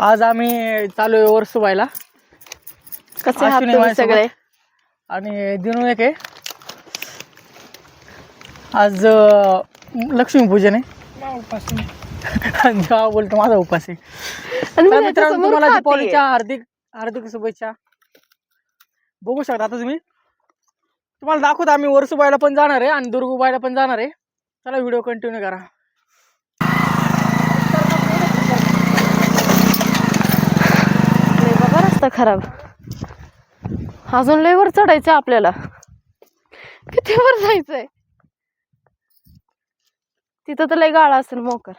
आज आम्ही चालू आहे वर्सुबाईला कसे आहात तुम्ही माझ्यासोबत. सगळे? आणि दिनू एक आहे. आज अं, लक्ष्मीपूजन आहे. आणि हा बोलतो माझा उपास आहे आणि तर मी मित्रांनो त्याच्यासमोर तुम्हाला. दीपावलीच्या हार्दिक हार्दिक शुभेच्छा. बघू शकता आता तुम्ही. तुम्हाला दाखवतो आम्ही वर्सुबाईला पण जाणार आहे आणि दुर्गुबाईला पण जाणार आहे. चला व्हिडिओ कंटिन्यू करा लय बाबा रस्ता खराब. अजून लय वर चढायचं आपल्याला. किती वर जायचंय? तिथं तर लय गाळा असेल मोकर.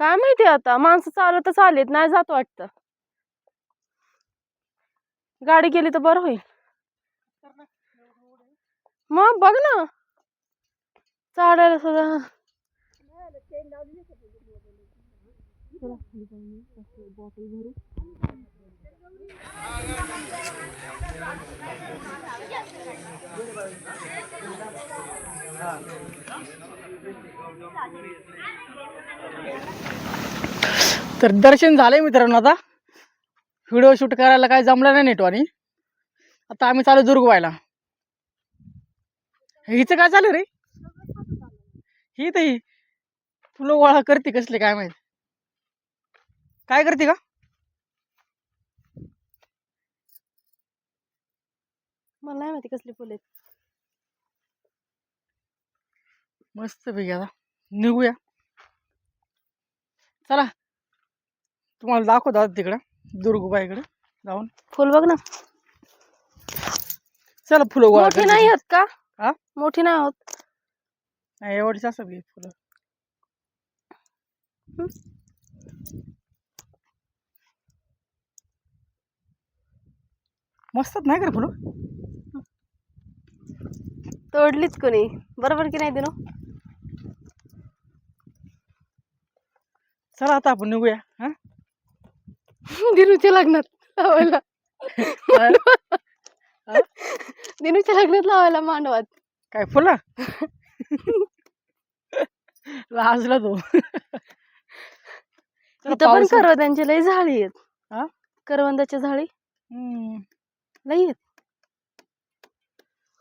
काय माहिती आता माणसं चालतच आलेत नाही जात वाटत. गाडी गेली तर बरं होईल. मग बघ ना. चालायला सुद्धा. तर दर्शन झालंय मित्रांनो आता. व्हिडिओ शूट करायला काय जमलं नाही नेटवानी आता आम्ही चालू दुर्गवायला हिचं काय चालू रे? ही तर ही. फुलं गोळा करते कसले काय माहीत. काय करते का मला नाही माहिती कसली फुले मस्त पैकी आता निघूया. चला. तुम्हाला दाखवतो आता तिकडं दुर्गुबाईकडे जाऊन. फुल बघ ना. चला फुलं गोळा मोठी करते. नाही आहेत का? हा? मोठी नाही होत. नाही एवढीच असतात फुलं. मस्तच नाही का रे फुलं? तोडलीच कोणी. बरोबर की नाही दिनो? चला आता आपण निघूया हा? दिनूच्या लग्नात लावायला? दिनूच्या लग्नात लावायला मांडवात. काय फुलं? लाजला तो. इथं पण पाऊस- करवंदांची लई झाडी आहेत. हा? करवंदाची झाडी हम्म. लई आहेत.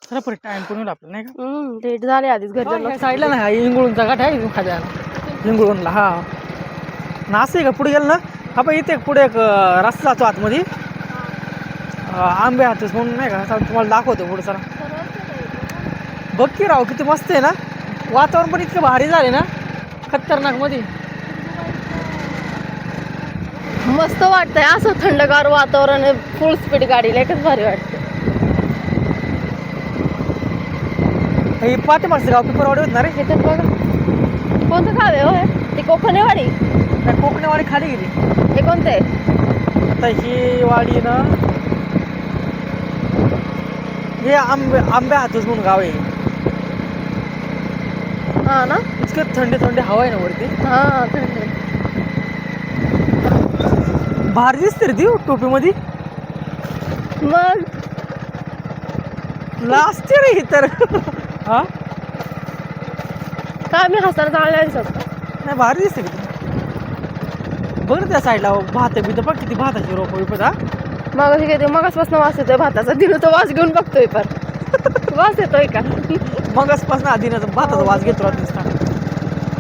चला परत टाइम पण होईल आपलं नाही का? हम्म लेट झाले आधीच घरच्या या साईडला ना इंगळूनचा घाट आहे खाली इंगळूनला हा. आहे का? पुढे गेलं ना? हा पण इथे एक पुढे एक अं, रस्ता जातो आतमध्ये अं, आंबे हातच म्हणून नाही का? तुम्हाला दाखवतो पुढे चला. बघ की राव किती मस्त आहे ना? वातावरण पण इतकं भारी झाले ना? खतरनाकमध्ये मस्त वाटतंय. असं थंडगार वातावरण फुल स्पीड गाडीला एकच भारी वाटतं हे पाठीमागचं गाव पिपरवाडी होत ना रे? हे तर बघा. कोणतं गाव आहे हो हे? ते कोकणेवाडी? त्या कोकणेवाडी खाली गेली. हे कोणतं आहे? आता ही वाडी ना हे आंबे आंबे हातच म्हणून गाव आहे. हा ना? इतकं थंडी थंडी हवा आहे ना वरती. हा थंड. भारी दिसते रे ती टोपीमध्ये. मग? लास्ट रे ही तर. हा? काय मी हसायला चालले नाही दिसत? नाही भारी दिसते रे ती. बघ ना त्या साईडला भात बीत बघ किती भाताची रोप विपत हा. मग अशी काय मगासपासून वास येतोय भाताचा. दिनू तो वास घेऊन बघतोय पण. वास येतोय का? मगच आधीनं भाताचा वास घेतो दिसता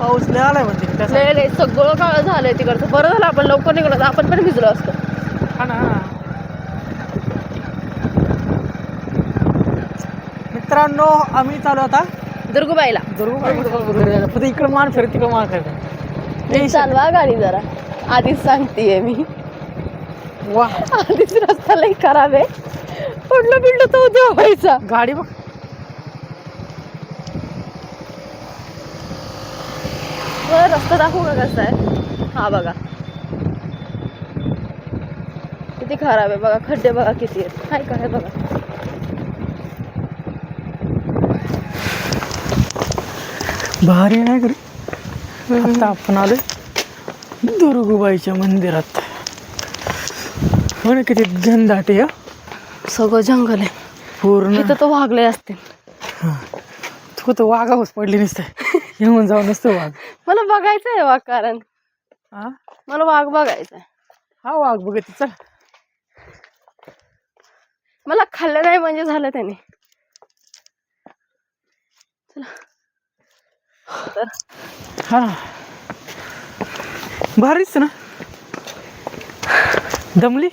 पाऊस लय आलाय लय सगळं काळ झालंय तिकडचं. बरं झालं आपण लवकर निघलो आपण पण भिजलो असतो. हा ना. मित्रांनो आम्ही चालू आता. दुर्गुबाईला. फक्त इकडं मान फिर तिकडं मान फिर नीट चालवा गाडी जरा. आधीच सांगतेय मी. वा. आधीच रस्ता लई खराब आहे. पडलो बिडलो तो उद्या व्हायचा. गाडी बघ. बरं रस्ता दाखवू का कसा आहे? हा बघा. किती खराब आहे बघा खड्डे बघा किती आहेत. काय काय बघा. भारी नाही करी आता आपण आलोय दुर्गुबाईच्या मंदिरात. म्हणे किती घनदाट आहे हा. सगळं जंगल आहे. पूर्ण. इथं तो वागले असतील. तू तर वागावच पडली नसते. येऊन जाऊ नसतो वाघ. मला बघायचं आहे वाघ कारण. हा मला वाघ बघायचा आहे हा वाघ बघत चल. मला खाल्लं नाही म्हणजे झालं त्याने. चला. हा. भारीच ना. दमली?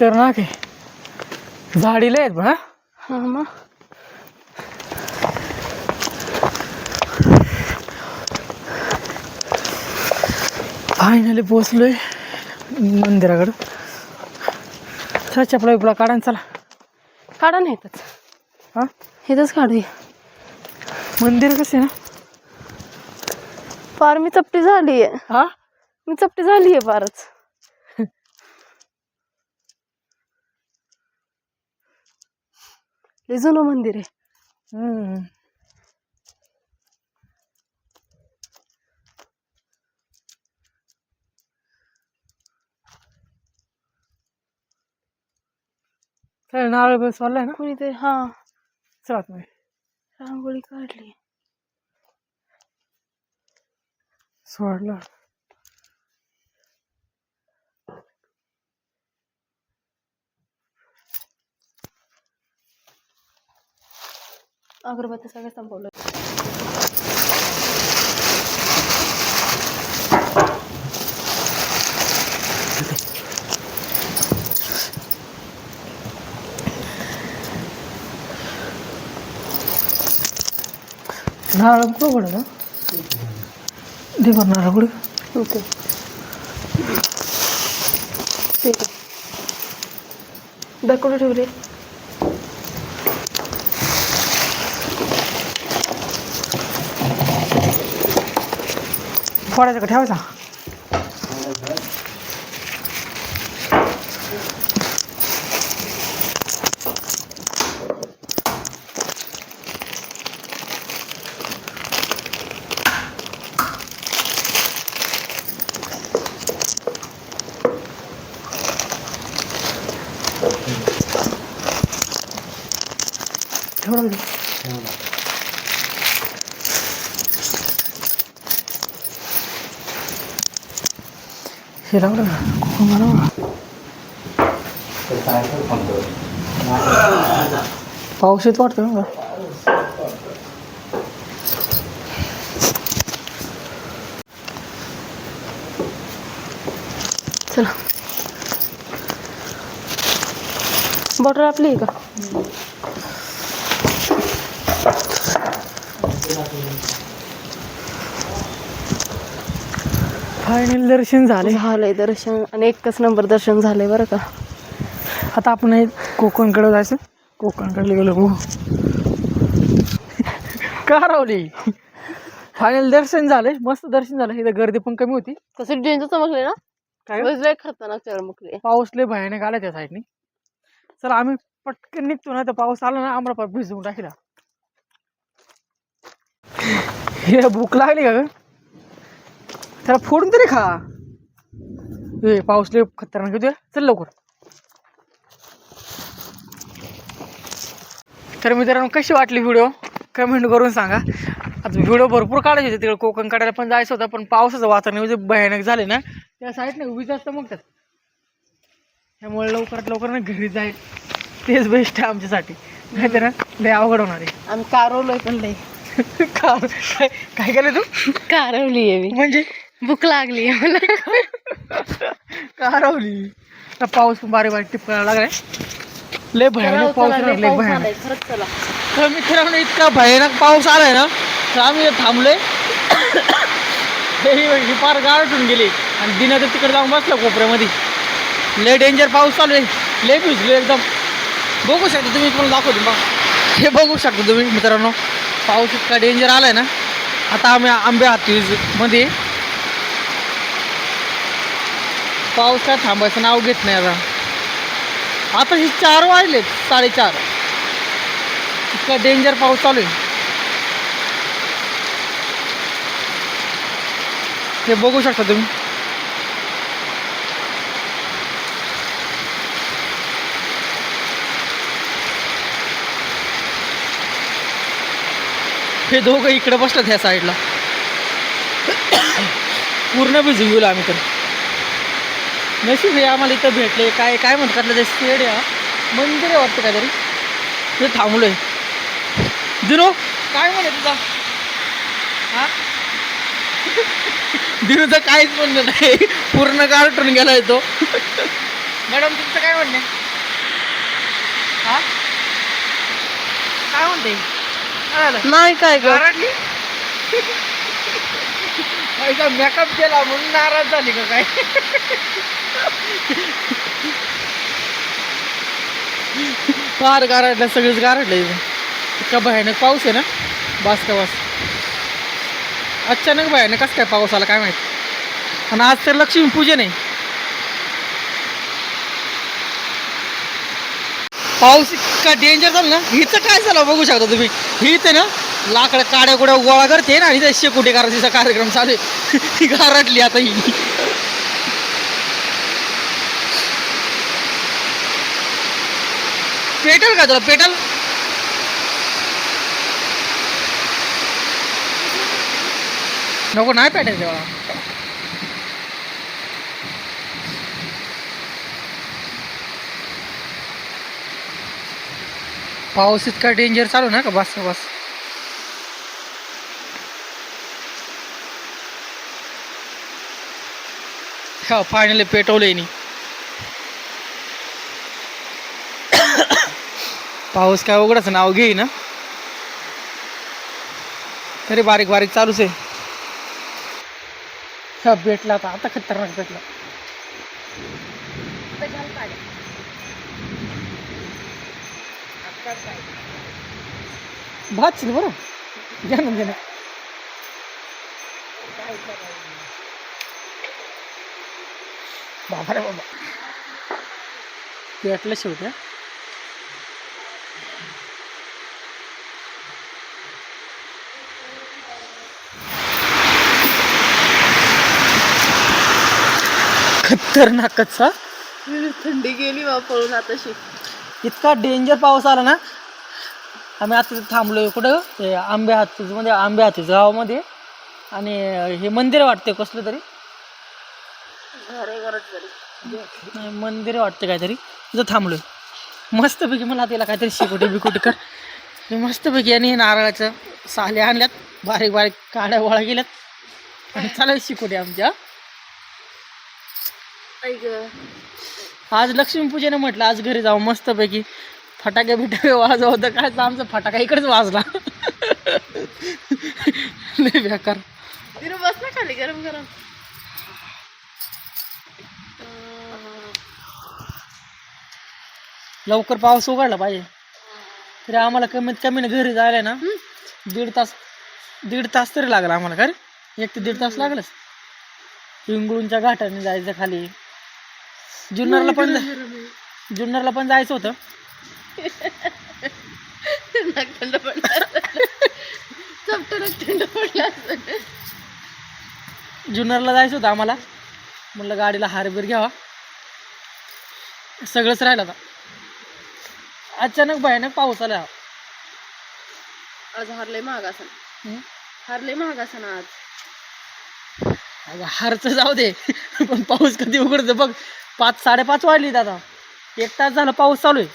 तर ना काय झाडीला आहेत बा हा मग. फायनली पोचलोय मंदिराकडं. चला चपला बिपला काढा न चला. काढा नाही इथंच. हा? इथंच काढूया मंदिर कसं आहे ना? फार मी चपटी झाली आहे. हा? मी चपटी झाली आहे फारच. जुनं मंदिर आहे. हम्म. काय नारळ बस वाढलाय ना? कोणीतरी हा. चला तुम्ही रांगोळी काढली. सोडला. अगरबत्ती सगळं संपवलं पडत दे बरं नारळ कुठं? ओके. ठीक आहे. कुठे ठेवली. फोडायचं का? ठेवायचा ठेवला का ते? हे लावलं का पाऊस येत वाटतं ना चला. बॉटल आपली आहे का? फायनल दर्शन झाले. झालंय दर्शन आणि एकच नंबर दर्शन झालंय बरं का. आता आपण हे कोकणकडे जायचं. कोकणकडे गेलो हो का रावली फायनल दर्शन झाले. मस्त दर्शन झालं. इथं गर्दी पण कमी होती. कसं डेंजर चमकले ना? काय लय खतरनाक चमकले पाऊस लय भयानक आला त्या साईडने चला आम्ही पटकन निघतो ना. तर पाऊस आला ना आम्हाला भिजवून टाकला. हे भूक लागली का ग? त्याला फोडून तरी खा. ए पाऊस लय खतरनाक येतोय. चल लवकर. तर मित्रांनो कशी वाटली व्हिडिओ? कमेंट करून सांगा. आता व्हिडिओ भरपूर काढायचे होते. तिकडे कोकण काढायला पण जायचं होतं पण पावसाचं वातावरण म्हणजे भयानक झाले ना. त्या साईडने विजा चमकतात त्यामुळे लवकरात लवकर ना घरी जाईल तेच बेस्ट आहे आमच्यासाठी. नाही ना लय अवघड होणार आहे. आम्ही कारवलोय पण लय. काय काय केलं तू? कारवली आहे मी. म्हणजे? भूक लागली मला. का रावली आता पाऊस पण बारीक बारीक टिपकायला लागलाय. लय भयानक पाऊस चला, लय भयानक. तर मित्रांनो इतका भयानक पाऊस आलाय ना तर आम्ही थांबलोय. ही फार गारठून गेली. आणि दिना तर तिकडे जाऊन बसलं कोपऱ्यामध्ये. लय डेंजर पाऊस चालू आहे. लय भिजलो एकदम. बघू शकता तुम्ही पण दाखवतो बघा हे बघू शकता तुम्ही मित्रांनो. पाऊस इतका डेंजर आलाय ना. आता आम्ही आंबे हाती मध्ये पाऊस काय थांबायचं नाव घेत नाही आता. आता हे चार वाजलेत साडेचार. इतका डेंजर पाऊस चालू आहे. हे बघू शकता तुम्ही. हे दोघं इकडे बसतात ह्या साईडला पूर्ण भिजून गेलो आम्ही तर. नशीब हे आम्हाला इथं भेटले काय काय म्हणतात ते स्टेड आहे हा. मंदिर आहे वाटतं काहीतरी. ते थांबलोय. दिनो काय म्हणे तुझा? हा? दिनूचं काहीच म्हणणं नाही. पूर्ण कार्टून गेलाय तो. मॅडम तुमचं काय म्हणणे हा? काय म्हणते नाही काय ग? नाराजली मेकअप केला म्हणून नाराज झाली का काय? फार गारडलं सगळीच गारडलं इतका भयानक पाऊस आहे ना? बास का बास. अचानक भयानक कसं काय पाऊस आला काय माहीत? आणि आज तर लक्ष्मी पूजन आहे. पाऊस इतका डेंजर झाला ना? हिचं काय झालं हो, बघू शकता तुम्ही. ही इथे ना लाकडं काड्या कुड्या गोळा करते ना आणि इथे करायचा कार्यक्रम चालू आहे. गारटली आता ही. पेटल का तुला पेटल। नको नाही पेटायचं मला पाऊस इतका डेंजर चालू ना का? बस बस। हा फायनली पेटवलंय नी। पाऊस काय उघडच नाव घेई ना. तरी बारीक बारीक चालूच आहे. हा भेटला आता आता खतरनाक भेटला. भात शिल बरं. घ्या ना घ्या ना. बाबा रे बाबा. भेटलं शेवट्या खतरनाकच थंडी गेली बा पळून आताशी. इतका डेंजर पाऊस आला ना. आम्ही आता तिथे थांबलोय कुठं? ते आंबे म्हणजे आंबे हातीच गावामध्ये. आणि हे मंदिर वाटते कसलं तरी. मंदिर वाटते काहीतरी. तिथं थांबलोय. मस्तपैकी मला तिला काहीतरी शिकोटी बिकोटी कर. मस्तपैकी आणि नारळाचं साले आणल्यात. बारीक बारीक काड्या गोळा केल्यात. आणि चालेल शिकोटी आमच्या आज लक्ष्मीपूजेनं म्हटलं आज घरी जाऊ मस्तपैकी. फटाके बिटाके वाजव होतं. काय तर आमचा फटाका इकडेच वाजला. लय बेकार. बस ना खाली गरम गरम. लवकर पाऊस उघडला पाहिजे. तरी आम्हाला कमीत कमी ना घरी जायला ना दीड तास दीड तास तरी लागला आम्हाला का रे एक ते दीड तास लागलंच. पिंगळूणच्या घाटाने जायचं खाली. जुन्नरला पण जुन्नरला पण जायचं होतं. थंड पडला चपटं थंड पडला जुन्नरला जायचं होतं आम्हाला. म्हणलं गाडीला हारबीर घ्यावा. सगळंच राहिलं आता. अचानक भयानक पाऊस आला. आज हारले महाग हम्म. हारले महाग असन आज. अगं हारचं जाऊ दे. पण पाऊस कधी उघडतो बघ. पाच साडेपाच वाजली दादा. एक तास झाला पाऊस चालू आहे.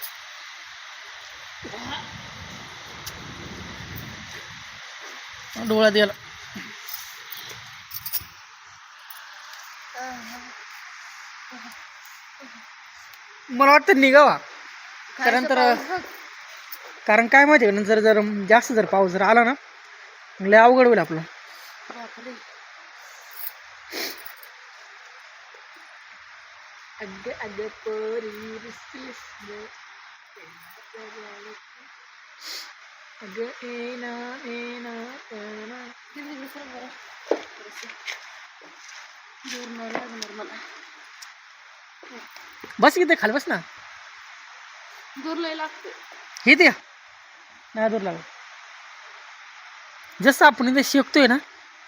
डोळा द्यायला मला वाटतं निघावा. कारण तर कारण काय माहिती का? नंतर जर जास्त जर पाऊस जर आला ना लय अवघड होईल आपलं. येना. किती दिवस आहे बरं? थोडंसं. दूर नाही लागणार मला बस इथे खाली बस ना दूर लय लागते हे ते नाही दूर लागलं जसं आपण इथे शिकतोय ना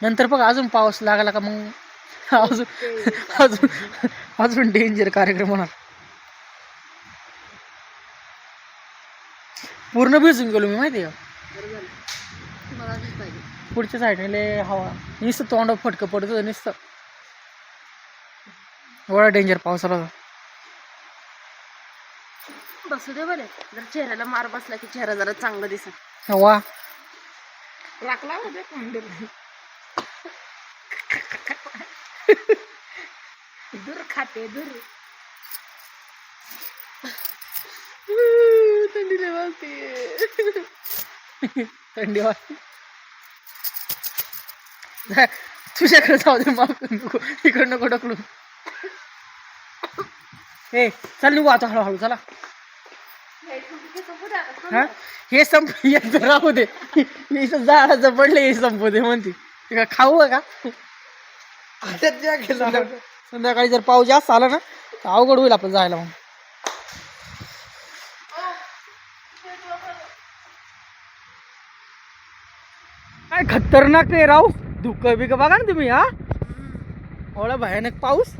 नंतर बघ अजून पाऊस लागला का मग अजून अजून अजून डेंजर कार्यक्रम होणार. पूर्ण भिजून गेलो मी माहिती आहे. का पुढच्या साईडने हवा. नुसतं तोंड फटकं पडत नुसतं. एवढा डेंजर होता. बसू दे बरे. जर चेहऱ्याला मार बसला की चेहरा जरा चांगला दिसत वा राखला दूर खाते दूर थंडी लय वाजते. थंडी वाजते. तुझ्याकडे जाऊ दे मग नको. इकडं नको ढकलू. ए चल निघू आता हळूहळू चला. हा हे? संप राहू दे. हे झाडाचं पडले हे संपू दे म्हणते. हे काय खाऊ का? संध्याकाळी- जर पाऊस जास्त आला ना तर अवघड होईल आपण जायला मग. काय खतरनाक आहे राव. धुकं बिकं बघा ना तुम्ही हा. एवढा भयानक पाऊस.